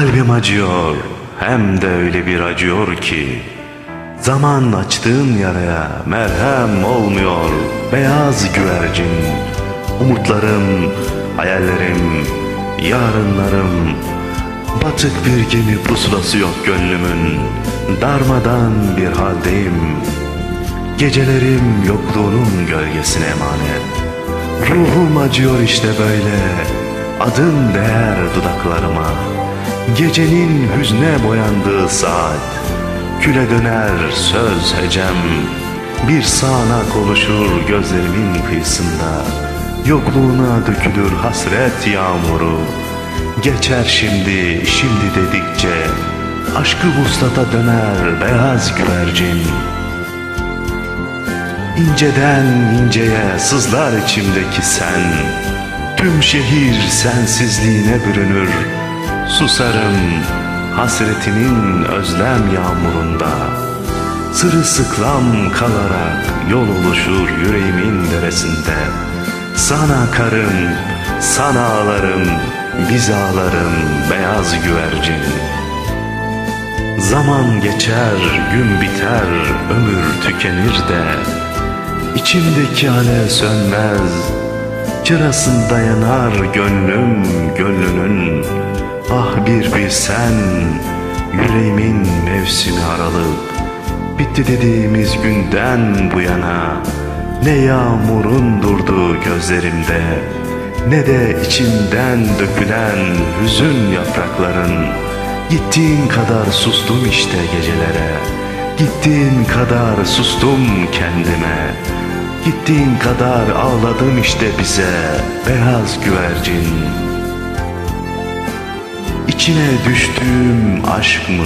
Kalbim acıyor, hem de öyle bir acıyor ki. Zaman açtığın yaraya merhem olmuyor. Beyaz güvercin Umutlarım, hayallerim, yarınlarım. Batık bir gemi pusulası yok gönlümün. Darmadan bir haldeyim. Gecelerim yokluğunun gölgesine emanet. Ruhum acıyor işte böyle. Adın değer dudaklarıma Gecenin hüzne boyandığı saat. Küle döner söz hecem. Bir sağanak oluşur gözlerimin kıyısında. Yokluğuna dökülür hasret yağmuru. Geçer şimdi şimdi dedikçe. Aşkı vuslata döner beyaz güvercin. İnceden inceye sızlar içimdeki sen. Tüm şehir sensizliğine bürünür Susarım hasretinin özlem yağmurunda. Sırılsıklam kalarak yol oluşur yüreğimin deresinde. Sana akarım, sana ağlarım, biz ağlarım beyaz güvercin. Zaman geçer, gün biter, ömür tükenir de. İçimdeki alev sönmez Çırasında yanar gönlüm gönlünün bir bilsen Yüreğimin mevsimi aralık. Bitti dediğimiz günden bu yana Ne yağmurun durdu gözlerimde Ne de içimden dökülen hüzün yaprakların. Gittiğin kadar sustum işte gecelere Gittiğin kadar sustum kendime. Gittiğin kadar ağladım işte bize Beyaz güvercin İçine düştüğüm aşk mı?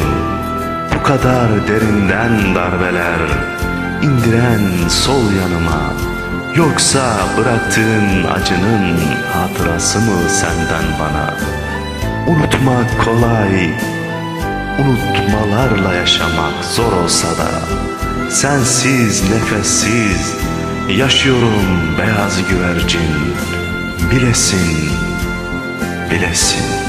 Bu kadar derinden darbeler indiren sol yanıma. Yoksa bıraktığın acının hatırası mı senden bana? Unutmak kolay Unutmalarla yaşamak zor olsa da Sensiz nefessiz Yaşıyorum beyaz güvercin. Bilesin, bilesin